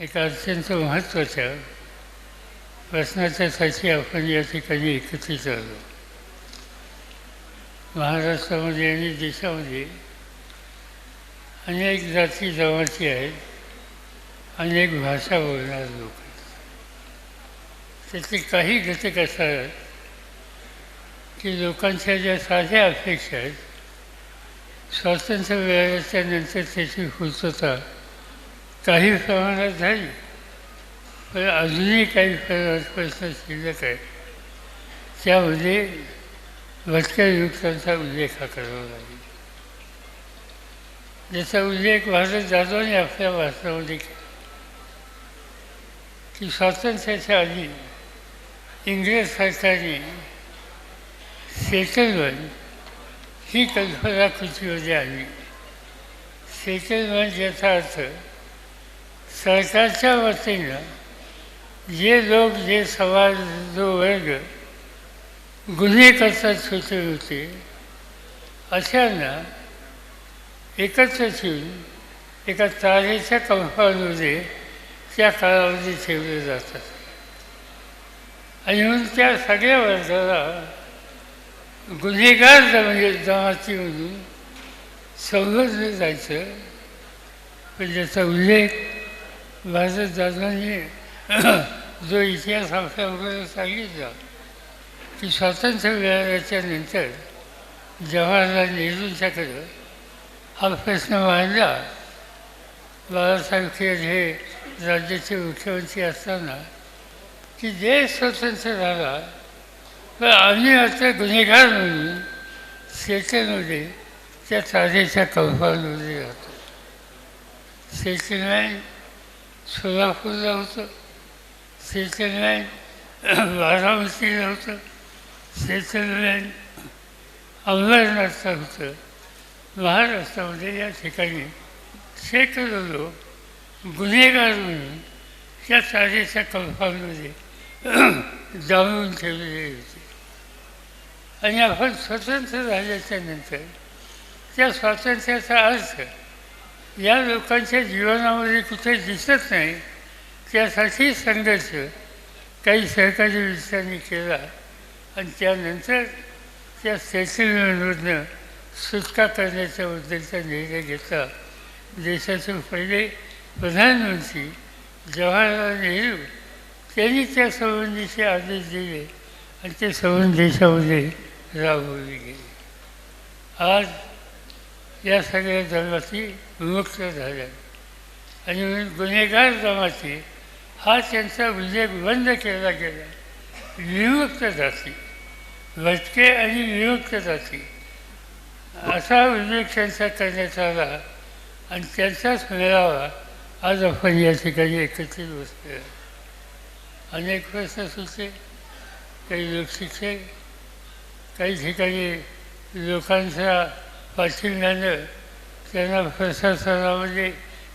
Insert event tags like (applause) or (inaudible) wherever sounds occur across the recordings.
एक अत्यंत महत्त्वाच्या प्रश्नाच्यासाठी आपण या ठिकाणी एकत्रित आलो महाराष्ट्रामध्ये आणि देशामध्ये अनेक जाती जमाती आहेत अनेक भाषा बोलणारे लोक आहेत. काही घटक असतात की लोकांच्या ज्या साध्या अपेक्षा आहेत स्वातंत्र्य मिळाल्याच्या नंतर त्याची पूर्तता काही प्रमाणात झाली पण अजूनही काही प्रश्न शिल्लक आहे. त्यामध्ये भटक्या युक्तांचा उल्लेख हा करावा लागेल. ज्याचा उल्लेख भारत जाधवाने आपल्या भाषणामध्ये केला. की स्वातंत्र्याच्या आधी इंग्रज सरकारने सेटलमेंट ही कल्पना कृतीमध्ये आली सेटलमेंट याचा अर्थ सरकारच्या वतीनं जे लोक जे समाज जो वर्ग गुन्हे करतात छोटे होते अशांना एकत्र ठेवून एका तारेच्या कंपाऊंडमध्ये त्या कालावधी ठेवले जातात. आणि म्हणून त्या सगळ्या वर्गाला गुन्हेगार म्हणजे जमातीमधून संघर्ष जायचं. पण ज्याचा उल्लेख भारत दादांनी (clears throat) जो इतिहास आपल्याबरोबर सांगितला की स्वातंत्र्य मिळाल्याच्या नंतर जवाहरलाल नेहरूंच्याकडं हा प्रश्न मांडला. बाळासाहेब हे राज्याचे मुख्यमंत्री असताना की देश स्वतंत्र झाला तर आम्ही आता गुन्हेगार म्हणून सेटलमध्ये त्या तारेच्या कंपाऊंडमध्ये राहतो. सेटलमेंट सोलापूरला होतं सेटलमेंट बारामतीला होतं सेटलमेंट अंबरनाथला होतं महाराष्ट्रामध्ये या ठिकाणी शेकडो लोक गुन्हेगार म्हणून त्या तारेच्या कंपाऊंडमध्ये जाळून ठेवलेले होते. आणि आपण स्वतंत्र झाल्याच्यानंतर त्या स्वातंत्र्याचा अर्थ या लोकांच्या जीवनामध्ये कुठे दिसत नाही त्यासाठी संघर्ष काही सहकारी विषयांनी केला आणि त्यानंतर त्या सेटलमेंटमधनं सुटका करण्याच्याबद्दलचा निर्णय घेतला. देशाचे पहिले प्रधानमंत्री जवाहरलाल नेहरू त्यांनी त्या संबंधीचे आदेश दिले आणि ते संबंध देशामध्ये राबवले गेले. आज या सगळ्या धर्माची विमुक्त झाल्या आणि म्हणून गुन्हेगार जमाती हा त्यांचा उल्लेख बंद केला गेला. विमुक्त जाती भटके आणि विमुक्त जाती. असा उल्लेख त्यांचा करण्यात आला आणि त्यांचाच मेळावा आज आपण या ठिकाणी एकत्रित बसलो अनेक प्रश्न सुचले काही लोकशिक्षक काही ठिकाणी लोकांचा पाठिंब्यानं त्यांना प्रशासनामध्ये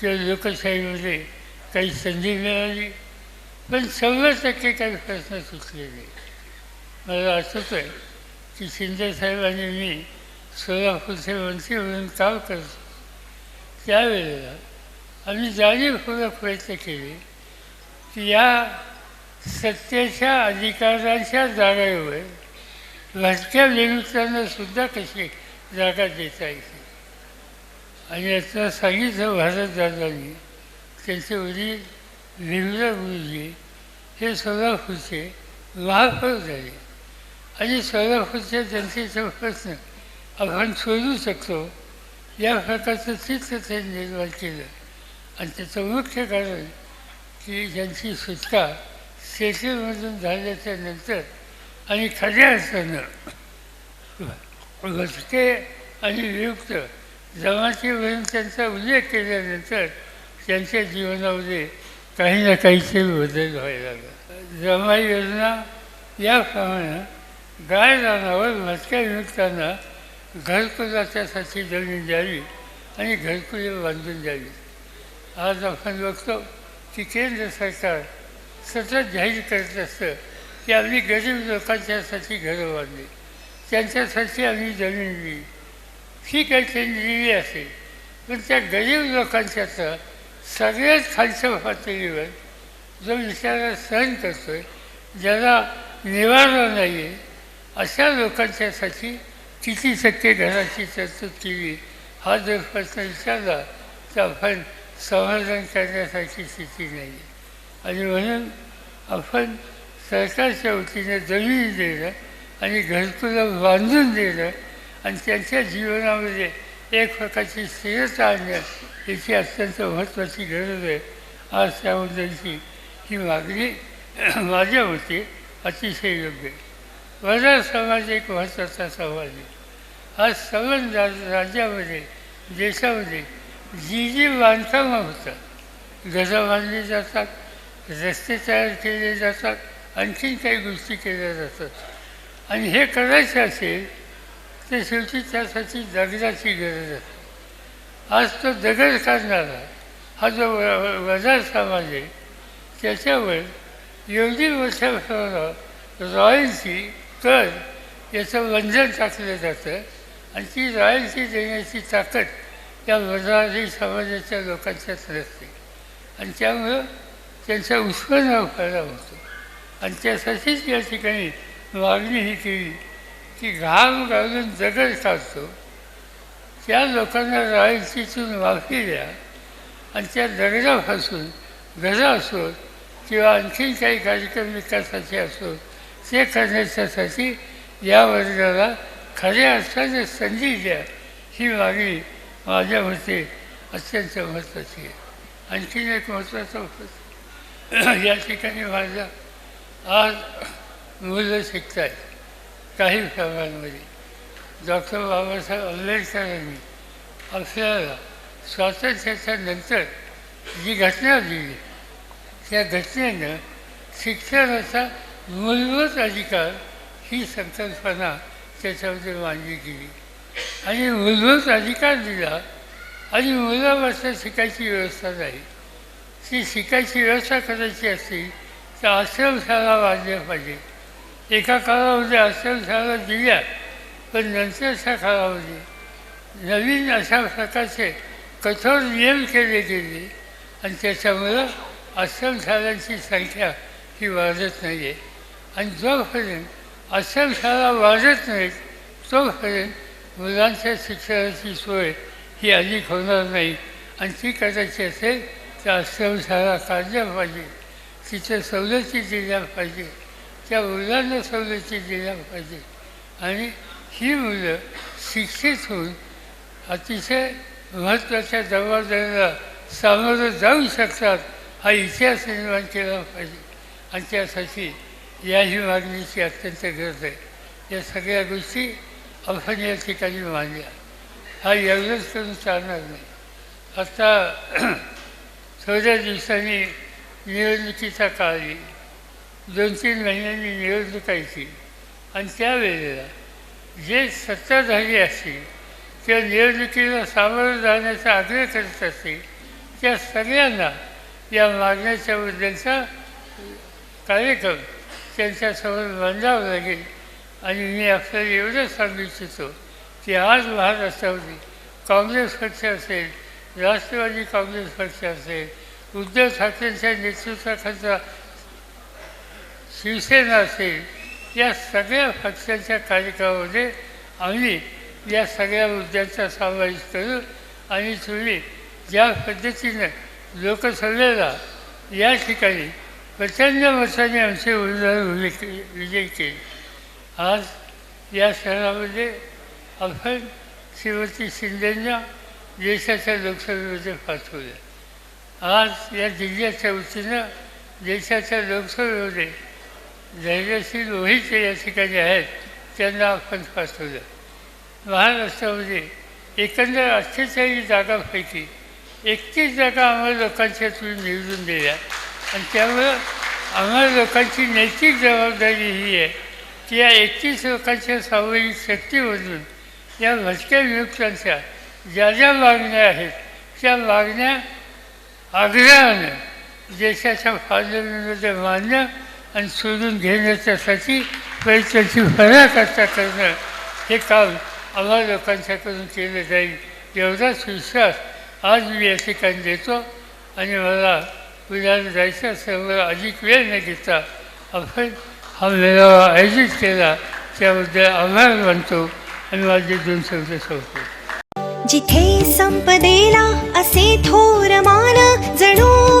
किंवा लोकशाहीमध्ये काही संधी मिळाली. पण शंभर टक्के काही प्रश्न सुचले नाही. मला आठवतं आहे की शिंदेसाहेबांनी मी सोलापूरचे मंत्री म्हणून काम करतो त्यावेळेला आम्ही जाणीवपूर्वक प्रयत्न केले की या सत्तेच्या अधिकारांच्या जागेवर भटक्या विमुक्तांना सुद्धा कशी जागा देता येते आणि याचं सांगितलं भारत दादांनी त्यांचे वडील भीमराव गुरुजी हे सोलापूरचे महापौर झाले. आणि सोलापूरच्या जनतेचा प्रश्न आपण सोडू शकतो या प्रकारचं चित्र त्यांनी निर्माण केलं. आणि त्याचं मुख्य कारण की ज्यांची सुटका सेटलमधून झाल्याच्यानंतर आणि खऱ्या अर्थानं घटके आणि वियुक्त जमातीवरून त्यांचा उल्लेख केल्यानंतर त्यांच्या जीवनामध्ये काही ना काहीतरी बदल व्हायला लागला. जमा योजना याप्रमाणे गाय रानावर मटक्या नियुक्तांना घरकुलाच्यासाठी जमीन द्यावी आणि घरकुले बांधून द्यावी. आज आपण बघतो की केंद्र सरकार सतत जाहीर करत असतं की आम्ही गरीब लोकांच्यासाठी घरं बांधली. त्यांच्यासाठी आम्ही जमीन दिली ठीक आहे त्यांनी दिली असेल पण त्या गरीब लोकांच्या तर सगळ्याच खालच्या पातळीवर जो विचारा सहन करतो आहे ज्याला निवारा नाही आहे अशा लोकांच्यासाठी किती टक्के घराची तरतूद केली हा जर प्रश्न विचारला तर आपण समाधान करण्यासारखी स्थिती नाही आहे आणि म्हणून आपण सरकारच्या वतीने जमीन देणं आणि घरकुला बांधून देणं आणि त्यांच्या जीवनामध्ये एक प्रकारची स्थिरता आणणं याची अत्यंत महत्त्वाची गरज आहे. आज त्याबद्दलची ही मागणी (clears throat) माझ्या होती अतिशय योग्य आहे. वजा समाज एक महत्त्वाचा समाज आहे. आज संबंध राज्यामध्ये देशामध्ये जी जी बांधकामं होतात गजा बांधली जातात रस्ते तयार केले जातात आणखीन काही गोष्टी केल्या जातात. आणि हे करायचे असेल तर शेवटी त्यासाठी दगडाची गरज असते आज तो दगड काढणारा हा जो व- वजार समाज आहे त्याच्यावर एवढी वर्षाप्रमाणे प्रमाणावर रॉयल्टी कर याचं बंधन टाकलं जातं आणि ती रॉयल्टी देण्याची ताकद या वजारी समाजाच्या लोकांच्याच नसते. आणि त्यामुळं त्यांचा उत्पन्न फायदा होतो. आणि त्यासाठीच या ठिकाणी मागणी ही केली की घाम घालून दगड काढतो त्या लोकांना राहायचीतून माफी द्या आणि त्या दगडापासून गजा असोत किंवा आणखीन काही कार्यक्रम विकासाचे असोत ते करण्याच्यासाठी या वर्गाला खऱ्या अर्थाने संधी द्या ही मागणी माझ्या मते अत्यंत महत्त्वाची आहे. आणखीन एक महत्त्वाचा या ठिकाणी माझा आज मुलं शिकत आहेत काही प्रमाणामध्ये डॉक्टर बाबासाहेब आंबेडकरांनी आपल्याला स्वातंत्र्याच्या नंतर जी घटना दिली त्या घटनेनं शिक्षणाचा मूलभूत अधिकार ही संकल्पना त्याच्यामध्ये मांडली गेली. आणि मूलभूत अधिकार दिला आणि मुलापासून शिकायची व्यवस्था नाही ती शिकायची व्यवस्था करायची असती तर आश्रमशाळा वाढल्या पाहिजे. एका काळामध्ये आश्रमशाळा दिल्या पण नंतरच्या कालावधी नवीन अशा प्रकारचे कठोर नियम केले गेले आणि त्याच्यामुळं आश्रमशाळांची संख्या ही वाढत नाही आहे आणि जोपर्यंत आश्रमशाळा वाढत नाहीत तोपर्यंत मुलांच्या शिक्षणाची सोय ही अधिक होणार नाही. आणि ती करायची असेल तर आश्रमशाळा काढल्या पाहिजे तिथे सवलती दिल्या पाहिजे. त्या मुलांना सवलती दिल्या पाहिजे. आणि ही मुलं शिक्षित होऊन अतिशय महत्त्वाच्या जबाबदारीला सामोरं जाऊ शकतात हा इतिहास निर्माण केला पाहिजे. आणि त्यासाठी याही मागणीची अत्यंत गरज आहे. या सगळ्या गोष्टी आपण या ठिकाणी मानल्या हा एवढंच करून चालणार नाही. आता (clears throat) थोड्या दिवसांनी निवडणुकीचा काळ येईल. दोन तीन महिन्यांनी निवडणूक यायची आणि त्यावेळेला जे सत्ताधारी असतील किंवा निवडणुकीला सामोरं जाण्याचा आग्रह करत असतील त्या सगळ्यांना या मागण्याच्याबद्दलचा कार्यक्रम त्यांच्यासमोर मांडावं लागेल. आणि मी आपल्याला एवढंच सांगू इच्छितो की आज महाराष्ट्रामध्ये काँग्रेस पक्ष असेल राष्ट्रवादी काँग्रेस पक्ष असेल उद्धव ठाकरेंच्या नेतृत्वाखालचा शिवसेना असेल या सगळ्या पक्षांच्या कार्यक्रमामध्ये आम्ही या सगळ्या मुद्द्यांचा समावेश करू. आणि तुम्ही ज्या पद्धतीनं लोकसभेला या ठिकाणी प्रचंड मताने आमचे उमेदवार उल्लेख विजय केले. आज या शहरामध्ये आपण श्रीमती शिंदेंना देशाच्या लोकसभेमध्ये पाठवलं आज या जिल्ह्याच्या वतीनं देशाच्या लोकसभेमध्ये धैर्यशील वहीचे या ठिकाणी आहेत त्यांना आपण पाठवलं महाराष्ट्रामध्ये एकंदर अठ्ठेचाळीस जागापैकी एकतीस जागा आम्हाला लोकांच्या तुम्ही निवडून दिल्या. आणि त्यामुळं आम्हाला लोकांची नैतिक जबाबदारी ही आहे की या एकतीस लोकांच्या सामूहिक शक्तीमधून या भटक्या विमुक्तांच्या ज्या ज्या मागण्या आहेत त्या मागण्या आग्रहानं देशाच्या फाजलीमध्ये मांडणं आणि शोधून घेण्याच्यासाठी प्रयत्नाची पराकाष्ठा करणं हे काम आम्हा लोकांच्याकडून केलं जाईल. एवढाच विश्वास आज मी या ठिकाणी देतो. आणि मला पुण्याला जायचं असल्यामुळे अधिक वेळ न घेता आपण हा मेळावा आयोजित केला त्याबद्दल आभार मानतो आणि माझे दोन शब्द संपतो जिथे संपदेला असे थोर मान जणू